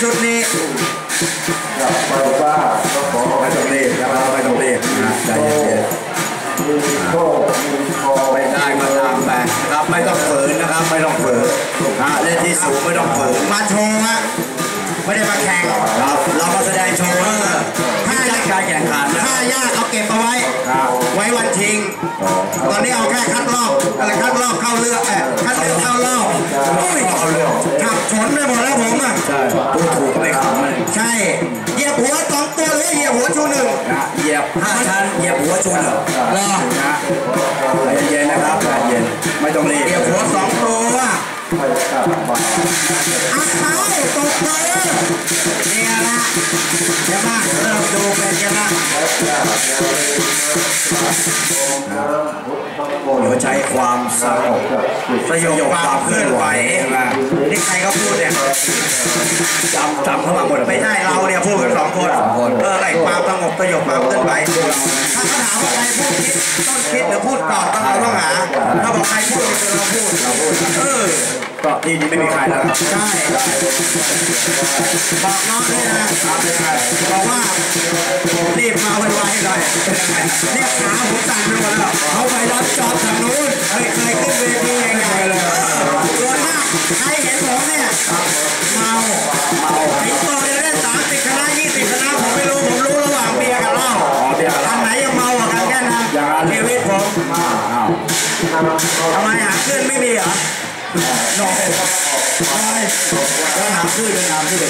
ชุดนี้ไปว่าก็ขอไม่ต้องรีบนะครับไม่ต้องรีบนะใจเย็นมีโชคมีทอไม่ได้ก็ตามไปนะครับไม่ต้องฝืนนะครับไม่ต้องฝืนนะเล่นที่สูงไม่ต้องฝืนมาโชว์ฮะไม่ได้มาแข่งครับเรามาแสดงโชว์ถ้าจัดการแข่งขันนะถ้ายากเอาเก็บเอาไว้ ไว้วันชิง ตอนนี้เอาแค่คัดรอบอะไรคัดรอบเข้าเลือกเออคัดเลือกเข้ารอบ ใช่พูดถูกไม่ขำเลยใช่เหยียบหัวสองตัวหรือเหยียบหัวชูหนึ่งนะเหยียบห้าชั้นเหยียบหัวชุนเหรอรอนะใจเย็นๆนะครับใจเย็นไม่ต้องรีบเหยียบหัวสองตัวไปกลับมาอัดเท้าตกเลยเนี่ยละเดี๋ยวมาเริ่มดูเป็นยังไงเดี๋ ยวใช้ความสงบสยบความเคลื่อนไหวนะนี่ใครเขาพูดเนี่ยจำจำเข้ามาหมดไม่ใช่เราเนี่ยพูดกันสองคนสองคนเอออะไรความสงบสยบความเคลื่อนไหวถ้าเขาถามว่าใครพูดคิดต้นคิดหรือพูดก่อนต้องเราต้องหาถ้าบอกใครพูดนี่คือเราพูดเราพูดเออก็ที่นี่ไม่มีใครแล้วครับใช่บอกน้องด้วยนะบอกว่ารีบมาไวๆหน่อยเนี่ยขาผมสั่นไปหมดแล้วเขาไปรับ จอบทางนู้นไม่เคยขึ้นเวทีใหญ่ๆเลยส่วนมากใครเห็นผมเนี่ยเมาเมาไอ้ตัวเนี่ยเล่นสามสิบคณะยี่สิบคณะผมไม่รู้ผมรู้ระหว่างเบียร์กับเหล้าอ๋อเดี๋ยวอันไหนยังเมากว่ากันแค่นั้นย่างนั้นชีวิตผมทำไมหาขึ้นไม่มีเหรอนอกไปแล้วหาชื่อเป็นนามที่เด็ก